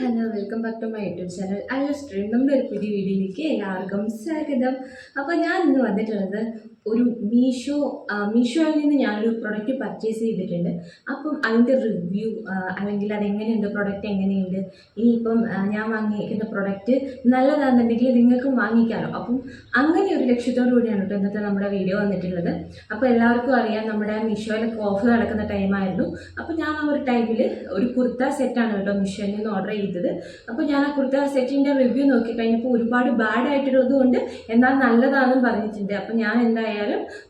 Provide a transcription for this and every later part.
Hello welcome back to my YouTube channel അല്ല stream നമ്മുടെ ഒരു പുതിയ വീഡിയോയിലേക്ക് എല്ലാവർക്കും സ്വാഗതം. അപ്പോൾ ഞാൻ ഇന്ന് വന്നിട്ടുള്ളത് ഒരു മീഷോ മീഷോയിൽ നിന്ന് ഞാനൊരു പ്രൊഡക്റ്റ് പർച്ചേസ് ചെയ്തിട്ടുണ്ട്. അപ്പം അതിന്റെ റിവ്യൂ അല്ലെങ്കിൽ അതെങ്ങനെയുണ്ട് പ്രൊഡക്റ്റ് എങ്ങനെയുണ്ട് ഇനിയിപ്പം ഞാൻ വാങ്ങിയിരിക്കുന്ന പ്രൊഡക്റ്റ് നല്ലതാണെന്നുണ്ടെങ്കിൽ നിങ്ങൾക്കും വാങ്ങിക്കാമല്ലോ അപ്പം അങ്ങനെ ഒരു ലക്ഷ്യത്തോടു കൂടിയാണ് കേട്ടോ ഇന്നത്തെ നമ്മുടെ വീഡിയോ വന്നിട്ടുള്ളത്. അപ്പോൾ എല്ലാവർക്കും അറിയാം നമ്മുടെ മീഷോയിലൊക്കെ ഓഫർ നടക്കുന്ന ടൈമായിരുന്നു അപ്പോൾ ഞാൻ ആ ഒരു ടൈമിൽ ഒരു കുർത്ത സെറ്റാണ് കേട്ടോ മീഷോയിൽ നിന്ന് ഓർഡർ ചെയ്തത്. അപ്പോൾ ഞാൻ ആ കുർത്ത സെറ്റിന്റെ റിവ്യൂ നോക്കി കഴിഞ്ഞപ്പോൾ ഒരുപാട് ബാഡ് ആയിട്ടുള്ളത് കൊണ്ട് എന്നാൽ നല്ലതാണെന്നും പറഞ്ഞിട്ടുണ്ട്. അപ്പോൾ ഞാൻ എന്തായാലും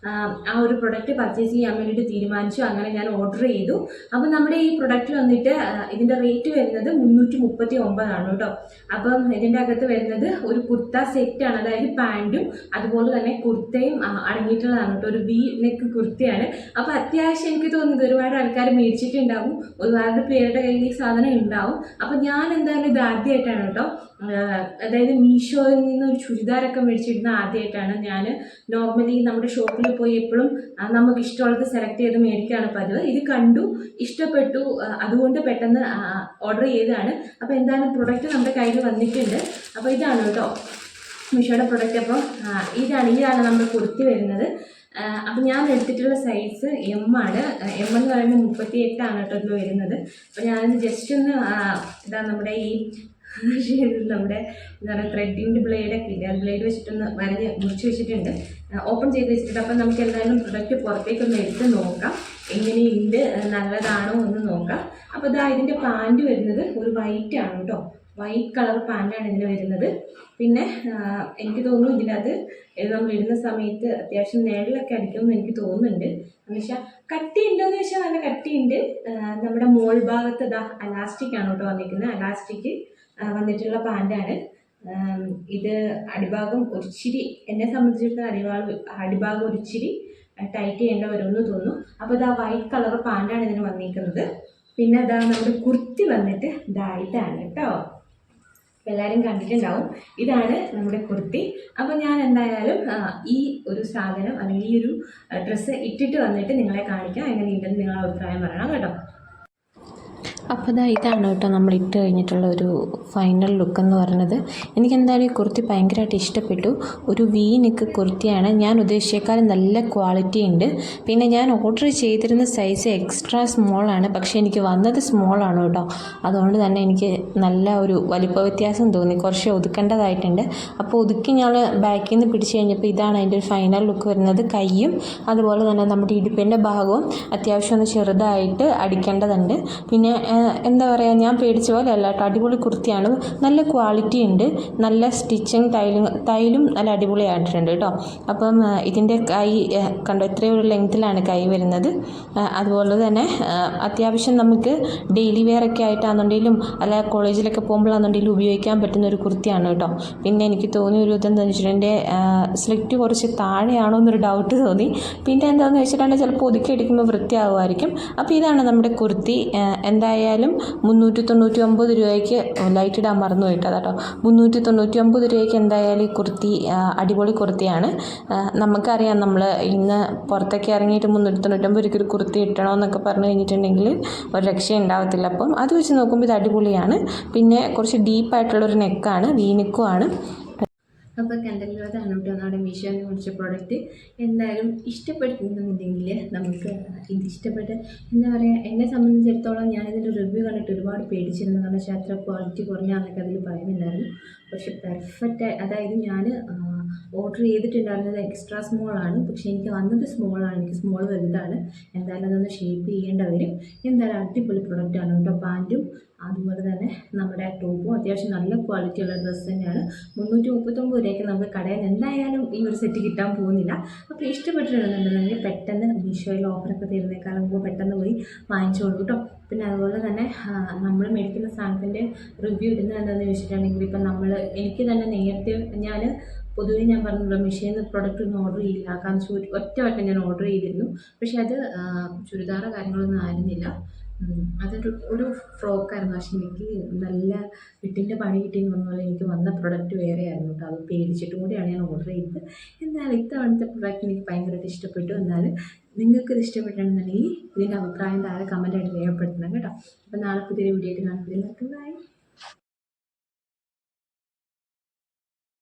ആ, ആ ഒരു പ്രൊഡക്റ്റ് പർച്ചേസ് ചെയ്യാൻ വേണ്ടിയിട്ട് തീരുമാനിച്ചു. അങ്ങനെ ഞാൻ ഓർഡർ ചെയ്തു. അപ്പോൾ നമ്മുടെ ഈ പ്രൊഡക്റ്റ് വന്നിട്ട് ഇതിന്റെ റേറ്റ് വരുന്നത് മുന്നൂറ്റി മുപ്പത്തി ഒമ്പതാണ് കേട്ടോ. അപ്പം ഇതിന്റെ അകത്ത് വരുന്നത് ഒരു കുർത്ത സെറ്റാണ് അതായത് പാന്റും അതുപോലെ തന്നെ കുർത്തയും അടങ്ങിയിട്ടുള്ളതാണ് കേട്ടോ. ഒരു വി നെക്ക് കുർത്തയാണ്. അപ്പോൾ അത്യാവശ്യം എനിക്ക് തോന്നുന്നത് ഒരുപാട് ആൾക്കാർ മേടിച്ചിട്ടുണ്ടാവും. ഒരുപാട് പേരുടെ കയ്യിൽ ഈ സാധനം ഉണ്ടാവും. അപ്പോൾ ഞാൻ എന്തായാലും ഇത് ആദ്യമായിട്ടാണ് കേട്ടോ. അതായത് മീഷോയിൽ നിന്ന് ഒരു ചുരിദാറൊക്കെ മേടിച്ചിരുന്ന ആദ്യമായിട്ടാണ് ഞാൻ നോർമലി നമ്മുടെ ഷോപ്പിൽ പോയി എപ്പോഴും നമുക്ക് ഇഷ്ടമുള്ളത് സെലക്ട് ചെയ്ത് മേടിക്കുകയാണ് പതിവ്. ഇത് കണ്ടു ഇഷ്ടപ്പെട്ടു അതുകൊണ്ട് പെട്ടെന്ന് ഓർഡർ ചെയ്തതാണ്. അപ്പോൾ എന്തായാലും പ്രൊഡക്റ്റ് നമ്മുടെ കയ്യിൽ വന്നിട്ടുണ്ട്. അപ്പോൾ ഇതാണ് കേട്ടോ മീഷോയുടെ പ്രൊഡക്റ്റ് അപ്പോൾ ഇതാണ് ഇതാണ് നമ്മൾ കുർത്തി വരുന്നത്. അപ്പം ഞാൻ എടുത്തിട്ടുള്ള സൈസ് എം ആണ്. എം എന്ന് പറയുമ്പോൾ മുപ്പത്തി എട്ടാണ് കേട്ടോ ഇതിൽ വരുന്നത്. അപ്പോൾ ഞാനിത് ജസ്റ്റ് ഒന്ന് ഇതാ നമ്മുടെ ഈ നമ്മുടെ എന്താ പറയുക ത്രെഡിന്റെ ബ്ലേഡൊക്കെ ഇല്ല? ബ്ലേഡ് വെച്ചിട്ടൊന്ന് വരഞ്ഞ് മുറിച്ച് വെച്ചിട്ടുണ്ട്. ഓപ്പൺ ചെയ്ത് വെച്ചിട്ടുണ്ട്. അപ്പം നമുക്ക് എന്തായാലും പ്രൊഡക്റ്റ് പുറത്തേക്കൊന്ന് എടുത്ത് നോക്കാം. എങ്ങനെയുണ്ട്? നല്ലതാണോ എന്ന് നോക്കാം. അപ്പോൾ ഇതാ ഇതിന്റെ പാന്റ് വരുന്നത് ഒരു വൈറ്റ് ആണ് കേട്ടോ. വൈറ്റ് കളർ പാന്റാണ് ഇതിന് വരുന്നത്. പിന്നെ എനിക്ക് തോന്നുന്നു ഇതിനകത്ത് ഇത് നമ്മൾ ഇടുന്ന സമയത്ത് അത്യാവശ്യം നേരിലൊക്കെ അടിക്കുമെന്ന് എനിക്ക് തോന്നുന്നുണ്ട്. എന്ന് വെച്ചാൽ കട്ടി ഉണ്ടോയെന്ന് വെച്ചാൽ നല്ല കട്ടിയുണ്ട്. നമ്മുടെ മോൾ ഭാഗത്ത് ഇതാ അലാസ്റ്റിക് ആണ് കേട്ടോ വന്നിരിക്കുന്നത്. അലാസ്റ്റിക് വന്നിട്ടുള്ള പാന്റാണ്. ഇത് അടിഭാഗം ഒരിച്ചിരി എന്നെ സംബന്ധിച്ചിടത്തോളം അടിഭാഗം അടിഭാഗം ഒരിച്ചിരി ടൈറ്റ് ചെയ്യേണ്ട വരുമെന്ന് തോന്നുന്നു. അപ്പോൾ ഇതാ വൈറ്റ് കളർ പാന്റാണ് ഇതിന് വന്നിരിക്കുന്നത്. പിന്നെ അതാ നമ്മുടെ കുർത്തി വന്നിട്ട് ഇതാ ഇതാണ് കേട്ടോ. എല്ലാവരും കണ്ടിട്ടുണ്ടാവും. ഇതാണ് നമ്മുടെ കുർത്തി. അപ്പോൾ ഞാൻ എന്തായാലും ഈ ഒരു സാധനം അല്ലെങ്കിൽ ഈ ഒരു ഡ്രസ്സ് ഇട്ടിട്ട് വന്നിട്ട് നിങ്ങളെ കാണിക്കാം. എങ്ങനെയുണ്ടെന്ന് നിങ്ങൾ അഭിപ്രായം പറയണം കേട്ടോ. അപ്പോൾ ഇതാ ഇതാണ് കേട്ടോ നമ്മൾ ഇട്ട് കഴിഞ്ഞിട്ടുള്ള ഒരു ഫൈനൽ ലുക്ക് എന്ന് പറയുന്നത്. എനിക്ക് എന്തായാലും ഈ കുർത്തി ഭയങ്കരമായിട്ട് ഇഷ്ടപ്പെട്ടു. ഒരു വി നെക്ക് കുർത്തിയാണ്. ഞാൻ ഉദ്ദേശിച്ചേക്കാളും നല്ല ക്വാളിറ്റി ഉണ്ട്. പിന്നെ ഞാൻ ഓർഡർ ചെയ്തിരുന്ന സൈസ് എക്സ്ട്രാ സ്മോൾ ആണ്. പക്ഷേ എനിക്ക് വന്നത് സ്മോൾ ആണ് കേട്ടോ. അതുകൊണ്ട് തന്നെ എനിക്ക് നല്ല ഒരു വലിപ്പ വ്യത്യാസം തോന്നി. കുറച്ച് ഒതുക്കേണ്ടതായിട്ടുണ്ട്. അപ്പോൾ ഒതുക്കി ഞാൻ ബാക്കിൽ നിന്ന് പിടിച്ച് കഴിഞ്ഞപ്പോൾ ഇതാണ് അതിന്റെ ഒരു ഫൈനൽ ലുക്ക് വരുന്നത്. കൈയും അതുപോലെ തന്നെ നമ്മുടെ ഇടുപ്പിന്റെ ഭാഗവും അത്യാവശ്യം ഒന്ന് ചെറുതായിട്ട് അടിക്കേണ്ടതുണ്ട്. പിന്നെ എന്താ പറയുക ഞാൻ പേടിച്ച പോലെ അല്ല കേട്ടോ. അടിപൊളി കുർത്തിയാണ്. നല്ല ക്വാളിറ്റി ഉണ്ട്. നല്ല സ്റ്റിച്ചിങ് തൈലും തൈലും നല്ല അടിപൊളിയായിട്ടുണ്ട് കേട്ടോ. അപ്പം ഇതിന്റെ കൈ കണ്ടോ ഇത്രയും ഒരു ലെങ്ത്തിലാണ് കൈ വരുന്നത്. അതുപോലെ തന്നെ അത്യാവശ്യം നമുക്ക് ഡെയിലി വെയർ ഒക്കെ ആയിട്ടാണെന്നുണ്ടെങ്കിലും അല്ല കോളേജിലൊക്കെ പോകുമ്പോഴാണെന്നുണ്ടെങ്കിലും ഉപയോഗിക്കാൻ പറ്റുന്ന ഒരു കുർത്തിയാണ് കേട്ടോ. പിന്നെ എനിക്ക് തോന്നിയ ഒരു ഇതെന്താണെന്ന് വെച്ചിട്ടുണ്ടെങ്കിൽ സ്ലിറ്റ് കുറച്ച് താഴെയാണോ എന്നൊരു ഡൗട്ട് തോന്നി. പിന്നെ എന്താണെന്ന് വെച്ചിട്ടുണ്ടെങ്കിൽ ചിലപ്പോൾ ഒതുക്കി എടുക്കുമ്പോൾ വൃത്തിയാവുമായിരിക്കും. അപ്പോൾ ഇതാണ് നമ്മുടെ കുർത്തി. ആ, എന്തായാലും മുന്നൂറ്റി തൊണ്ണൂറ്റി ഒമ്പത് രൂപയ്ക്ക് ലൈറ്റ് ഇടാൻ മറന്നു പോയിട്ടോ കേട്ടോ മുന്നൂറ്റി തൊണ്ണൂറ്റി ഒമ്പത് രൂപയ്ക്ക് എന്തായാലും ഈ കുർത്തി അടിപൊളി കുർത്തിയാണ്. നമുക്കറിയാം നമ്മൾ ഇന്ന് പുറത്തൊക്കെ ഇറങ്ങിയിട്ട് മുന്നൂറ്റി തൊണ്ണൂറ്റൊമ്പത് രൂപയ്ക്ക് ഒരു കുർത്തി ഇട്ടണമെന്നൊക്കെ പറഞ്ഞു കഴിഞ്ഞിട്ടുണ്ടെങ്കിൽ ഒരു രക്ഷ ഉണ്ടാവത്തില്ല. അപ്പം അത് വെച്ച് നോക്കുമ്പോൾ ഇത് അടിപൊളിയാണ്. പിന്നെ കുറച്ച് ഡീപ്പായിട്ടുള്ളൊരു നെക്കാണ് വീനിക്കുമാണ് അപ്പോൾ കണ്ടല്ലോ അതാണ് കേട്ടോ നമ്മുടെ മീഷോനെ കുറിച്ച പ്രോഡക്റ്റ് എന്തായാലും ഇഷ്ടപ്പെടുന്നുണ്ടെങ്കിൽ നമുക്ക് ഇത് ഇഷ്ടപ്പെട്ട് എന്താ പറയുക എന്നെ സംബന്ധിച്ചിടത്തോളം ഞാനിതിന്റെ റിവ്യൂ കണ്ടിട്ട് ഒരുപാട് പേടിച്ചിരുന്നു. കാരണം വെച്ചാൽ അത്ര ക്വാളിറ്റി കുറഞ്ഞാന്നൊക്കെ അതിൽ പറയുന്നുണ്ടായിരുന്നു. പക്ഷെ പെർഫെക്റ്റ് അതായത് ഞാൻ ഓർഡർ ചെയ്തിട്ടുണ്ടായിരുന്നത് എക്സ്ട്രാ സ്മോൾ ആണ്. പക്ഷേ എനിക്ക് വന്നത് സ്മോൾ ആണ്. എനിക്ക് സ്മോൾ വലുതാണ്. എന്തായാലും അതൊന്ന് ഷേപ്പ് ചെയ്യേണ്ട വരും. എന്തായാലും അടിപൊളി പ്രൊഡക്റ്റ് ആണ് കേട്ടോ. പാന്റും അതുപോലെ തന്നെ നമ്മുടെ ടോപ്പും അത്യാവശ്യം നല്ല ക്വാളിറ്റി ഉള്ള ഡ്രസ്സ് തന്നെയാണ്. മുന്നൂറ്റി മുപ്പത്തൊമ്പത് രൂപയ്ക്ക് നമുക്ക് കടയിൽ എന്തായാലും ഈ ഒരു സെറ്റ് കിട്ടാൻ പോകുന്നില്ല. അപ്പോൾ ഇഷ്ടപ്പെട്ടിട്ടുണ്ടെന്നുണ്ടെങ്കിൽ പെട്ടെന്ന് മീഷോയിൽ ഓഫറൊക്കെ തരുന്നേക്കാളും മുമ്പ് പെട്ടെന്ന് പോയി വാങ്ങിച്ചോളൂ കേട്ടോ. പിന്നെ അതുപോലെ തന്നെ നമ്മൾ മേടിക്കുന്ന സാധനത്തിന്റെ റിവ്യൂ ഇടുന്നത് എന്താണെന്ന് വെച്ചിട്ടുണ്ടെങ്കിൽ ഇപ്പം നമ്മൾ എനിക്ക് തന്നെ നേരത്തെ ഞാൻ പൊതുവേ ഞാൻ പറഞ്ഞല്ലോ മിഷീനിൽ പ്രൊഡക്റ്റ് ഒന്നും ഓർഡർ ചെയ്യില്ല കാരണം ചുരി ഞാൻ ഓർഡർ ചെയ്തിരുന്നു. പക്ഷേ അത് ചുരിദാർ കാര്യങ്ങളൊന്നും ആയിരുന്നില്ല. അതൊരു ഒരു ഫ്രോക്കായിരുന്നു പക്ഷെ എനിക്ക് നല്ല വിട്ടിന്റെ പണി കിട്ടിയെന്ന് പറഞ്ഞ പോലെ എനിക്ക് വന്ന പ്രൊഡക്റ്റ് വേറെ ആയിരുന്നു കേട്ടോ. അത് പേടിച്ചിട്ടും കൂടിയാണ് ഞാൻ ഓർഡർ ചെയ്തത്. എന്നാലും ഇത്തവണത്തെ പ്രൊഡക്റ്റ് എനിക്ക് ഭയങ്കരമായിട്ട് ഇഷ്ടപ്പെട്ടു. നിങ്ങൾക്ക് ഇത് ഇഷ്ടപ്പെട്ടിട്ടുണ്ടെന്നുണ്ടെങ്കിൽ ഇതിന്റെ അഭിപ്രായം താഴെ കമന്റായിട്ട് രേഖപ്പെടുത്തണം കേട്ടോ. അപ്പോൾ നാളെ പുതിയൊരു വീഡിയോ ആയിട്ട് കാണുമ്പോൾ എല്ലാവർക്കും